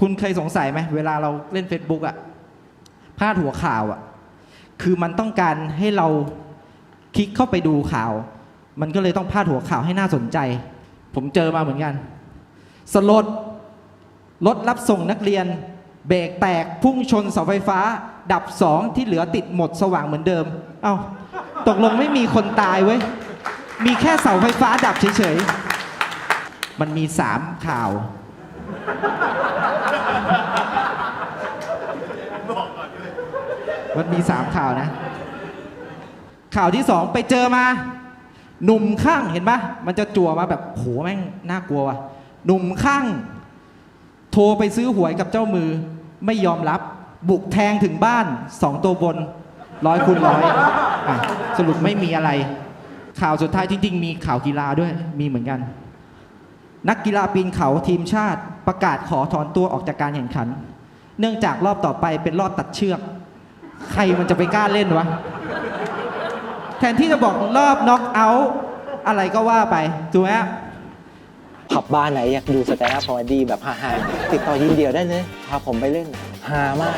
คุณเคยสงสัยไหมเวลาเราเล่น Facebook อะพาดหัวข่าวอะคือมันต้องการให้เราคลิกเข้าไปดูข่าว มันก็เลยต้องพาดหัวข่าวให้น่าสนใจ ผมเจอมาเหมือนกัน สลดรถรับส่งนักเรียน เบรกแตกพุ่งชนเสาไฟฟ้า ดับสองที่เหลือติดหมดสว่างเหมือนเดิม เอ้าตกลงไม่มีคนตายเว้ย มีแค่เสาไฟฟ้าดับเฉยๆ มันมีสามข่าว มันมีสามข่าวนะ ข่าวที่สองไปเจอมา หนุ่มข้างเห็นปะมันจะจั่วมาแบบโหแม่งน่ากลัวว่ะหนุ่มข้าง โทรไปซื้อหวยกับเจ้ามือ ไม่ยอมรับ บุกแทงถึงบ้านสองตัวบนร้อยคูณร้อยอะสรุปไม่มีอะไร ข่าวสุดท้ายจริงๆมีข่าวกีฬาด้วยมีเหมือนกัน นักกีฬาปีนเขาทีมชาติ ประกาศขอถอนตัวออกจากการแข่งขัน เนื่องจากรอบต่อไปเป็นรอบตัดเชือก ใครมันจะไปกล้าเล่นวะ แทนที่จะบอกรอบน็อกเอาท์อะไรก็ว่าไปถูกไหมะผับบ้านไหนอยากดูสแตนด์อัพคอมดี้แบบฮาๆติดต่อยินเดียวได้เลยพาผมไปเล่นฮามาก